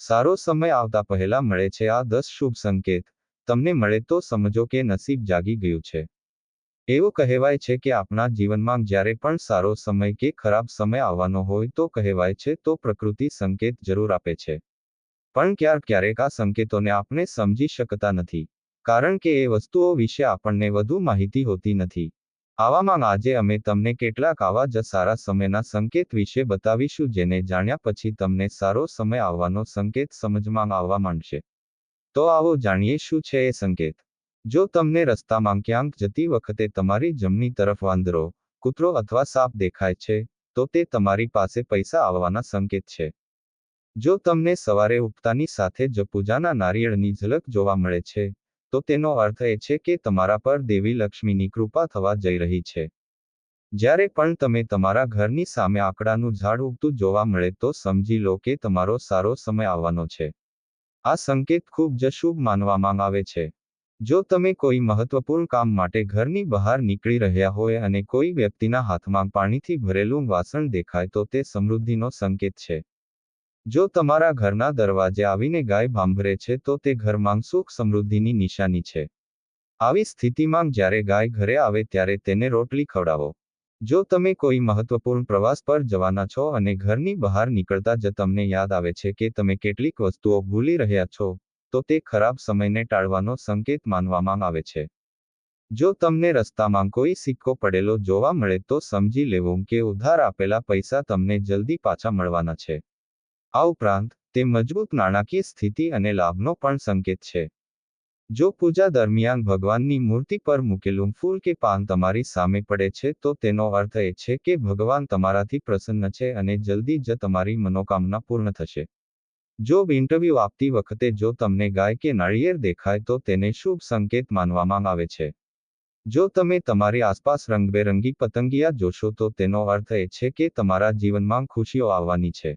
સારો સમય આવતા પહેલા મળે છે આ દસ શુભ સંકેત. તમને મળે તો સમજો કે નસીબ જાગી ગયું છે. એવું કહેવાય છે કે આપણા જીવનમાં જ્યારે પણ સારો સમય કે ખરાબ સમય આવવાનો હોય તો કહેવાય છે તો પ્રકૃતિ સંકેત જરૂર આપે છે. પણ ક્યારેક ક્યારેક આ સંકેતોને આપણે સમજી શકતા નથી. કારણ કે એ વસ્તુઓ વિશે આપણને વધુ માહિતી હોતી નથી. આવામાં આજે અમે તમને કેટલાક આવા જ સારા સમયના સંકેત વિશે બતાવીશું, જેને જાણ્યા પછી તમને સારો સમય આવવાનો સંકેત સમજમાં આવવા માંડશે. તો આવો જાણીએ શું છે એ સંકેત. જો તમને રસ્તામાં ક્યાંક જતી વખતે તમારી જમણી તરફ વાંદરો, કૂતરો અથવા સાપ દેખાય છે, તો તે તમારી પાસે પૈસા આવવાના સંકેત છે. જો તમને સવારે ઉઠતાની સાથે જ પૂજાના નારિયેળની ઝલક જોવા મળે છે તો તેનો અર્થ એ છે કે તમારા પર દેવી લક્ષ્મીની કૃપા થવા જઈ રહી છે. જ્યારે પણ તમે તમારા ઘરની સામે આંકડાનું ઝાડ ઉગતું જોવા મળે તો સમજી લો કે તમારો સારો સમય આવવાનો છે. આ સંકેત ખૂબ જ શુભ માનવામાં આવે છે. જો તમે કોઈ મહત્વપૂર્ણ કામ માટે ઘરની બહાર નીકળી રહ્યા હોય અને કોઈ વ્યક્તિના હાથમાં પાણીથી ભરેલું વાસણ દેખાય તો તે સમૃદ્ધિનો સંકેત છે. જો તમારા ઘરના દરવાજે આવીને ગાય ભાંભરે છે, તો તે ઘરમાં સુખ સમૃદ્ધિની નિશાની છે. આવી સ્થિતિમાં જ્યારે ગાય ઘરે આવે ત્યારે તેને રોટલી ખવડાવો. જો તમે કોઈ મહત્વપૂર્ણ પ્રવાસ પર જવાના છો અને ઘરની બહાર નીકળતા જ તમને યાદ આવે છે કે તમે કેટલીક વસ્તુઓ ભૂલી રહ્યા છો, તો તે ખરાબ સમયને ટાળવાનો સંકેત માનવામાં આવે છે. જો તમને રસ્તામાં કોઈ સિક્કો પડેલો જોવા મળે, તો સમજી લેવું કે ઉધાર આપેલા પૈસા તમને જલ્દી પાછા મળવાના છે. આ ઉપરાંત, તે મજબૂત નાણાકીય સ્થિતિ અને લાભનો પણ સંકેત છે. જો પૂજા દરમિયાન ભગવાનની મૂર્તિ પર મૂકેલું ફૂલ કે પાન તમારી સામે પડે છે, તો તેનો અર્થ એ છે કે ભગવાન તમારાથી પ્રસન્ન છે અને જલ્દી જ તમારી મનોકામના પૂર્ણ થશે. જો ઇન્ટરવ્યૂ આપતી વખતે જો તમને ગાય કે નાળિયેર દેખાય, તો તેને શુભ સંકેત માનવામાં આવે છે. જો તમે તમારી આસપાસ રંગબેરંગી પતંગિયા જોશો, તો તેનો અર્થ એ છે કે તમારા જીવનમાં ખુશીઓ આવવાની છે.